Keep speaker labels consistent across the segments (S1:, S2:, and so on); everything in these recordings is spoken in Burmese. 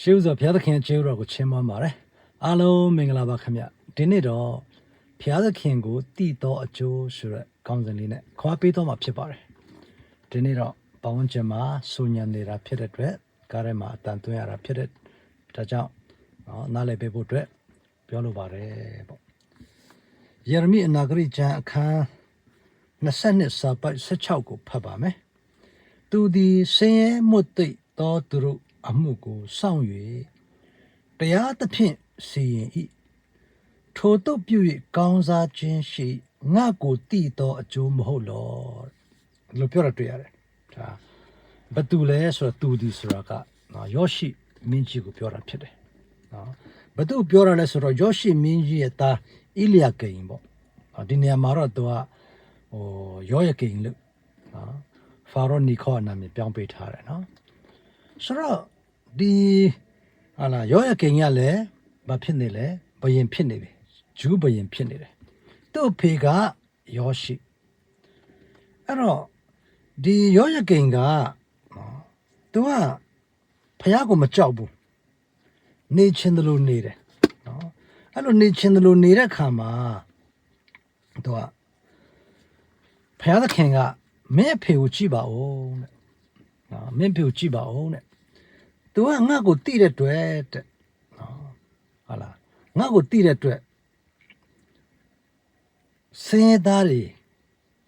S1: ရှေးဥစွာဘုရားသခင်ကျေးဇူးတော်ကိုချီးမွမ်းပါတယ်အားလုံးမင်္ဂလာပါခင်ဗျဒီနေ့တော့ဘုရားသခင်ကိုတည်တော်အကျိုးဆိုတဲ့ကောင်းစဉ်လေးနဲ့ခွာပေးတော့မှာဖြစ်ပါတယ်ဒီနေ့တော့ပဝန်းကျင်မှာစူညံနေတာဖြစ်တဲ့အတွက်ကားထဲမှာအတန်သွင်းရတာဖြစ်တဲ့ဒါကြောင့်နော်နားလည်ပေးဖို့အတွက်ပြောလိုပါတယ်ပေါ့ယေရမိအနာဂရိကျမ်းအခန်း22စာပိုက်16ကိုဖတ်ပါမယ်သူသည်ဆင်းရဲမွတ်သိပ်သောသူတို့ အမှုကိုစောင့်၍တရားသဖြင့်စီရင်၏ထိုတို့ပြု၍ကောင်းစားခြင်းရှိငါကိုတည်သောအကျိုးမဟုတ်လောလို့ပြောရတွေ့ရတယ်ဒါဘသူလဲဆိုတော့သူဒီဆိုတာကနော်ယောရှိမင်းကြီးကိုပြောတာဖြစ်တယ်နော်ဘသူပြောရလဲဆိုတော့ယောရှိမင်းကြီးရဲ့သားဣလျာကိန်ပေါ့နော်ဒီနေရာမှာတော့သူကဟိုယောယကိန်လို့နော်ဖာရောနီခေါ်နာမည်ပြောင်းပေးထားတယ်နော်ဆိုတော့ ဒီဟာလာရောရကိန်ကလည်းမဖြစ်နေလဲဘယင်ဖြစ်နေပြီဂျူးဘယင်ဖြစ်နေတယ်သူ့အဖေကယောရှိအဲ့တော့ဒီရောရကိန်ကနော်သူကဖះကိုမကြောက်ဘူးနေချင်းတယ်လို့နေတယ်နော်အဲ့လိုနေချင်းတယ်လို့နေတဲ့ခါမှာသူကဖះသခင်ကမင်းအဖေကိုကြည့်ပါဦးတဲ့နော်မင်းအဖေကိုကြည့်ပါဦးတဲ့ သူကငါ့ကိုတိတဲ့တွေ့တဲ့နော်ဟာလားငါ့ကိုတိတဲ့တွေ့စင်းရဲသားတွေ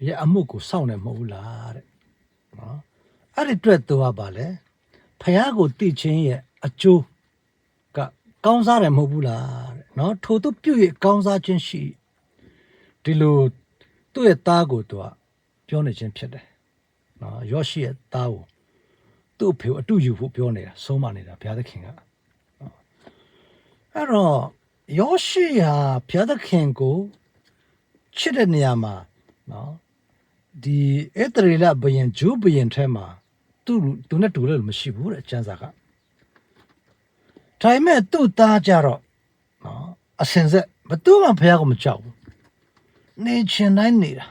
S1: ရဲ့အမှုကိုစောင့်နေမဟုတ်လားတဲ့နော်အဲ့ဒီတွေ့သူကပါလေဖះကိုတိချင်းရဲ့အကျိုးကကောင်းစားတယ်မဟုတ်ဘူးလားတဲ့နော်ထိုသူပြုတ်ရကောင်းစားခြင်းရှိဒီလိုသူ့ရဲ့သားကိုသူကပြောနေခြင်းဖြစ်တယ်နော်ယောရှိရဲ့သားကို သူ့အဖေကိုအတူယူဖို့ပြောနေတာဆုံးမနေတာဘုရားသခင်ကနော်အဲ့တော့ယောရှိဟာဘုရားသခင်ကိုချစ်တဲ့နေရာမှာနော်ဒီအတရီလဘယင်ဂျူးဘယင်ထဲမှာသူ့သူနဲ့တူလို့မရှိဘူးတဲ့အကျမ်းစာကဒါပေမဲ့သူ့သားကြတော့နော်အစင်ဆက်ဘသူမှဘုရားကိုမကြောက်ဘူးနေချင်တိုင်းနေတာ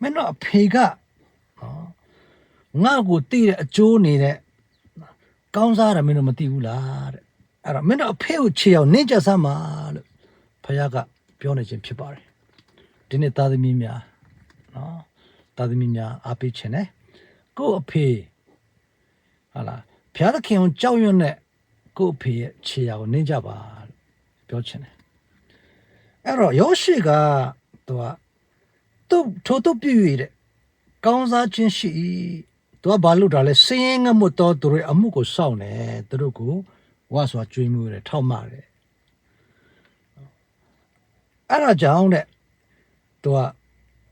S1: မင်းတို့အဖေကနော် ငါ့ကိုတည်တဲ့အကျိုးနေတဲ့ကောင်းစားတယ်မင်းတို့မသိဘူးလားတဲ့အဲ့တော့မင်းတို့အဖေကိုခြေအောင်နင်းကြစမ်းပါလို့ဖခင်ကပြောနေခြင်းဖြစ်ပါတယ်ဒီနေ့သားသမီးများနော်သားသမီးများအားပေးခြင်းနဲ့ကိုယ့်အဖေဟာလားဖခင်သခင်ကိုကြောက်ရွံ့တဲ့ကိုယ့်အဖေရဲ့ခြေရာကိုနင်းကြပါလို့ပြောခြင်းတယ်အဲ့တော့ယောရှိကသူကသူ့ထို့သူပြည့်ရတဲ့ကောင်းစားခြင်းရှိ၏ သူကဘာလို့ဒါလဲစင်းရဲငတ်မတ်တော်သူတွေအမှုကိုစောင့်တယ်သူတို့ကိုဝါဆိုကြွေးမှုတယ်ထောက်မှတယ်အဲ့ဒါကြောင့်တဲ့သူက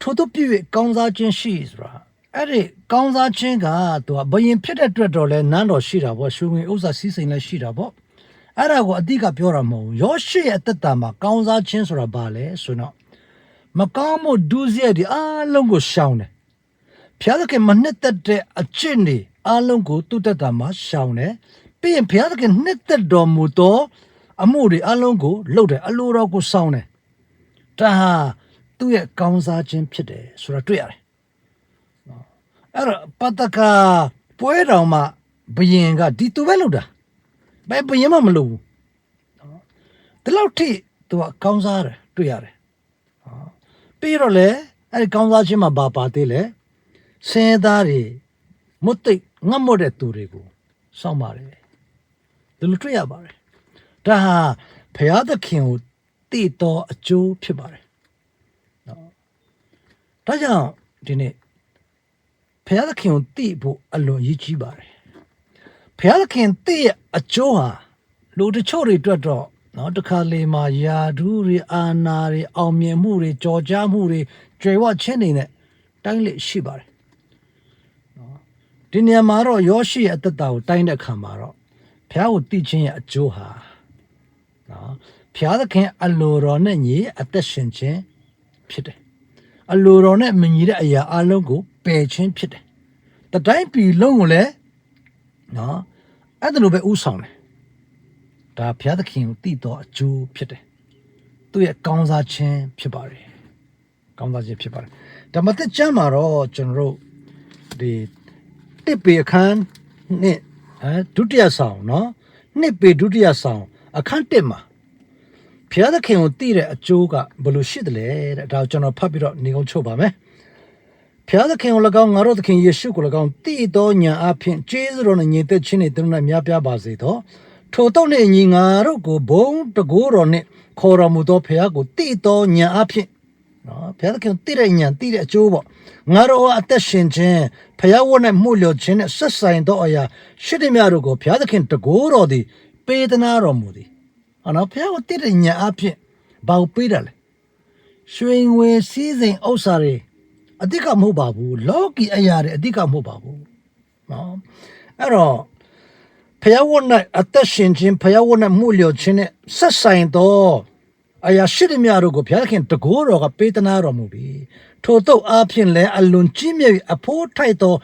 S1: ထို့သူပြည့်ကောင်းစားခြင်းရှိဆိုတာအဲ့ဒီကောင်းစားခြင်းကသူကဘယင်ဖြစ်တဲ့အတွက်တော့လဲနန်းတော်ရှိတာပေါ့ရှုငွေဥစ္စာစီးစိမ်လည်းရှိတာပေါ့အဲ့ဒါကိုအတိကပြောတာမဟုတ်ဘူးယောရှိရဲ့အသက်တာမှာကောင်းစားခြင်းဆိုတာဘာလဲဆိုတော့မကောင်းမှုဒုစရိုက်ဒီအားလုံးကိုရှောင်တယ် ဖျားသခင်မနှစ်သက်တဲ့အကျင့်တွေအလုံးကိုတုတ္တတာမှာရှောင်တယ်ပြီးရင်ဖျားသခင်နှစ်သက်တော်မူသောအမှုတွေအလုံးကိုလှုပ်တယ်အလိုတော်ကိုစောင့်တယ်ဒါဟာသူ့ရဲ့ကောင်းစားခြင်းဖြစ်တယ်ဆိုတာတွေ့ရတယ်နော်အဲ့တော့ပတ္တကာပွဲတော်မှာဘယင်ကဒီသူပဲလုပ်တာဘယ်ဘယင်မှမလုပ်ဘူးနော်ဒီလောက်ထိသူကကောင်းစားတယ်တွေ့ရတယ်နော်ပြီးတော့လေအဲ့ဒီကောင်းစားခြင်းမှာဘာပါသေးလဲ စင်သားတွေမွတ်သိပ်ငတ်မွတ်တဲ့သူတွေကိုစောင့်ပါတယ်ဒီလိုတွေ့ရပါတယ်ဒါဟာဘုရားသခင်ကိုတည်တော်အကျိုးဖြစ်ပါတယ်နော်ဒါကြောင့်ဒီနေ့ဘုရားသခင်ကိုတည်ဖို့အလွန်ရည်ကြီးပါတယ်ဘုရားသခင်တည်ရဲ့အကျိုးဟာလူတချို့တွေအတွက်တော့နော်တခါလေမှာယာဒူးတွေအာနာတွေအောင်မြင်မှုတွေကြော်ကြားမှုတွေကြွယ်ဝခြင်းတွေနဲ့တိုင်းလေရှိပါတယ် ဒီနေရာမှာတော့ယောရှိရဲ့အသက်တာကိုတိုင်းတဲ့အခါမှာတော့ဘုရားကိုတည်ခြင်းရဲ့အကျိုးဟာနော်ဘုရားသခင်အလိုတော်နဲ့ညီအသက်ရှင်ခြင်းဖြစ်တယ်အလိုတော်နဲ့မညီတဲ့အရာအလုံးကိုပယ်ခြင်းဖြစ်တယ်တတိုင်းပြည်လုံးကိုလည်းနော်အဲ့ဒါလိုပဲဥဆောင်တယ်ဒါဘုရားသခင်ကိုတည်တော်အကျိုးဖြစ်တယ်သူ့ရဲ့ကောင်းစားခြင်းဖြစ်ပါတယ်ကောင်းစားခြင်းဖြစ်ပါတယ်ဓမ္မသစ်ကျမ်းမှာတော့ကျွန်တော်တို့ဒီ တစ်ပေအခန်းနဲ့အဲဒုတိယဆောင်နော်နှစ်ပေဒုတိယဆောင်အခန်း1မှာဖျားသခင်ကိုတည်တဲ့အကျိုးကဘယ်လိုရှိတယ်လဲတဲ့ဒါကိုကျွန်တော်ဖတ်ပြီးတော့နေကုန်းချုပ်ပါမယ်ဖျားသခင်ကို၎င်းငါတို့သခင်ယေရှုကို၎င်းတည်သောညာအဖျင်ကျေးဇူးတော်နဲ့ညီသက်ခြင်းနဲ့သူတို့နဲ့များပြားပါစေသောထိုတော့နဲ့ညီငါတို့ကိုဘုံတကိုးတော်နဲ့ခေါ်တော်မူသောဖျားကိုတည်သောညာအဖျင် နော်ဘုရားသခင်တည်တဲ့ညံတည်တဲ့အကျိုးပေါ့ငါတို့အသက်ရှင်ခြင်းဘုရားဝတ်နဲ့မှုလျော်ခြင်းနဲ့ဆက်ဆိုင်သောအရာရှိသည်များတို့ကိုဘုရားသခင်တကိုးတော်သည်ပေးသနာတော်မူသည်ဟောနော်ဘုရားကိုတည်တဲ့ညံအဖြစ်ဘာကိုပေးတယ်လဲရွှေငွေစည်းစိမ်ဥစ္စာတွေအတိတ်ကမဟုတ်ပါဘူးလောကီအရာတွေအတိတ်ကမဟုတ်ပါဘူးနော်အဲ့တော့ဖျားဝတ်နဲ့အသက်ရှင်ခြင်းဖျားဝတ်နဲ့မှုလျော်ခြင်းနဲ့ဆက်ဆိုင်သော အရာရှိသည်များတို့ကိုဘုရားခင်တကိုးတော်ကပေးသနာတော်မူပြီးထို့သောအားဖြင့်လည်းအလွန်ကြီးမြတ်၍အဖို့ထိုက်သော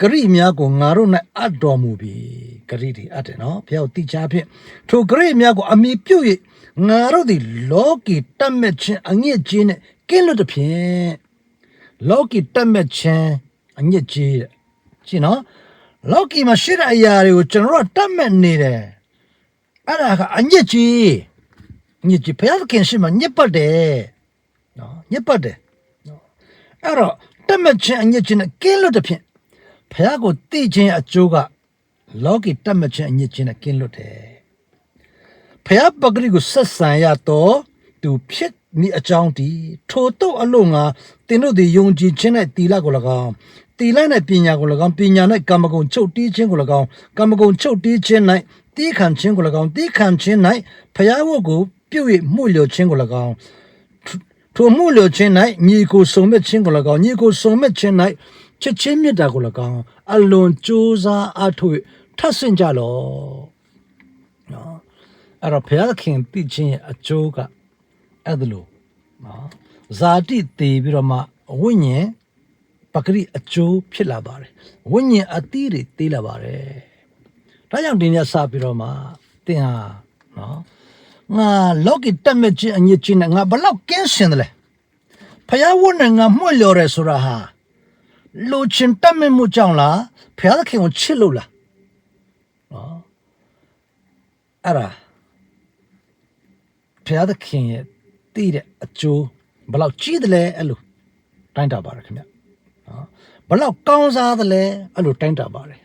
S1: ဂရိများကိုငါတို့၌အပ်တော်မူပြီးဂရိဒီအပ်တယ်နော်ဘုရားတိချာဖြင့်ထိုဂရိများကိုအမိပြုတ်၍ငါတို့သည်လောကီတတ်မဲ့ခြင်းအငြိကြီးနှင့်ကင်းလွတ်သည်ဖြင့်လောကီတတ်မဲ့ခြင်းအငြိကြီးတဲ့ကြည့်နော်လောကီမှာရှိတဲ့အရာတွေကိုကျွန်တော်တို့ကတတ်မဲ့နေတယ်အဲ့ဒါကအငြိကြီး ညစ်ကြဘုရားသခင်ရှိမှညစ်ပတ်တယ်နော်ညစ်ပတ်တယ်နော်အဲ့တော့တတ်မှတ်ခြင်းအညစ်ခြင်းနဲ့ကင်းလွတ်တဲ့ဖြင့်ဘုရားကိုသိခြင်းအကျိုးကလောကီတတ်မှတ်ခြင်းအညစ်ခြင်းနဲ့ကင်းလွတ်တယ်ဘုရားပဂရိကိုဆက်ဆံရတော့သူဖြစ်မိအကြောင်းဒီထိုတော့အလို့ငါတင်တို့သည်ယုံကြည်ခြင်းနဲ့တီလာကို၎င်းတီလာနဲ့ပညာကို၎င်းပညာနဲ့ကမ္မဂုဏ်ချုပ်တီးခြင်းကို၎င်းကမ္မဂုဏ်ချုပ်တီးခြင်း၌တီးခံခြင်းကို၎င်းတီးခံခြင်း၌ဖျားဝတ်ကို ပြုတ်၍မှုလျော်ခြင်းကို၎င်းထိုမှုလျော်ခြင်း၌ညီကိုစုံမဲ့ခြင်းကို၎င်းညီကိုစုံမဲ့ခြင်း၌ချစ်ချင်းမြတ်တာကို၎င်းအလွန်ကြိုးစားအားထုတ်၍ထပ်ဆင့်ကြလော့နော်အဲ့တော့ဘုရားသခင်သိခြင်းရဲ့အကျိုးကအဲ့ဒါလို့နော်ဇာတိတည်ပြီးတော့မှဝိညာဉ်ပဂရိအကျိုးဖြစ်လာပါတယ်ဝိညာဉ်အတိတွေတည်လာပါတယ်ဒါကြောင့်ဒီနေ့စပြီးတော့မှသင်ဟာနော် ငါလောကီတက်မဲ့ခြင်းအညစ်အကြေးနဲ့ငါဘလောက်ကင်းစင်တယ်လဲဖယားဝတ်နဲ့ငါမှွေလျော်တယ်ဆိုတာဟာလူချင်းတက်မဲ့မှုကြောင့်လားဖယားသခင်ကိုချစ်လို့လားနော်အဲ့ဒါဖယားသခင်ရဲ့တည်တဲ့အကျိုးဘလောက်ကြီးတယ်လဲအဲ့လိုတိုင်းတာပါတယ်ခင်ဗျနော်ဘလောက်ကောင်းစားတယ်လဲအဲ့လိုတိုင်းတာပါတယ်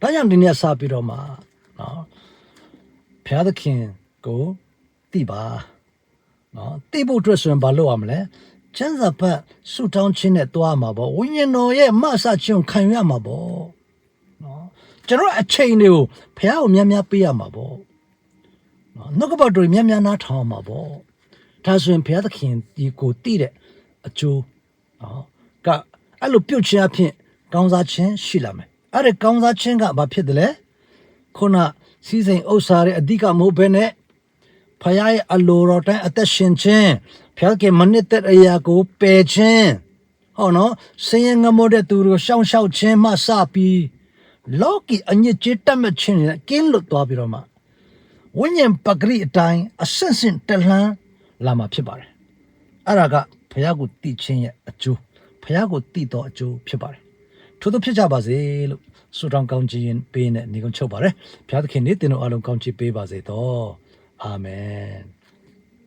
S1: ဒါကြောင့်ဒီနေ့စပြီးတော့မှနော်ဖယားသခင်ကို တည်ပါနော်တည်ဖို့အတွက်ဆိုရင်ဘာလုပ်ရမလဲကျမ်းစာဖတ်ဆုတောင်းခြင်းနဲ့တွားမှာပေါ့ဝိညာဉ်တော်ရဲ့မဆခြင်းကိုခံရမှာပေါ့နော်ကျွန်တော်အချိန်တွေကိုဖះကိုများများပေးရမှာပေါ့နော်နှုတ်ကပတ်တော်များများနားထောင်ရမှာပေါ့ဒါဆိုရင်ဖះသခင်ဒီကိုတည်တဲ့အကျိုးနော်ကအဲ့လိုပြုတ်ခြင်းအဖြစ်ကောင်းစားခြင်းရှိလာမယ်အဲ့ဒီကောင်းစားခြင်းကဘာဖြစ်တယ်လဲခုနစီးစိမ်ဥစ္စာရဲ့အဓိကမဟုတ်ဘဲနဲ့ ဖခင်ရဲ့အလိုတော်တိုင်းအသက်ရှင်ခြင်းဖခင်မနစ်တဲ့အရာကိုပယ်ခြင်းဟောနော်ဆင်းရဲငမိုးတဲ့သူတွေကိုရှောင်ရှောက်ခြင်းမှစပြီးလောကီအညစ်အကြေးတတ်မှတ်ခြင်းနဲ့ကင်းလွတ်သွားပြီးတော့မှဝိညာဉ်ပဂရိအတိုင်းအဆင့်ဆင့်တလှမ်းလာမှာဖြစ်ပါတယ်အဲ့ဒါကဖခင်ကိုတည်ခြင်းရဲ့အကျိုးဖခင်ကိုတည်တော်အကျိုးဖြစ်ပါတယ်ထို့သောဖြစ်ကြပါစေလို့ဆုတောင်းကောင်းချီးရင်ပေးနဲ့ညီကုန်းချုပ်ပါတယ်ဘုရားသခင်နေ့တင်တော်အလုံးကောင်းချီးပေးပါစေတော့ အာမင်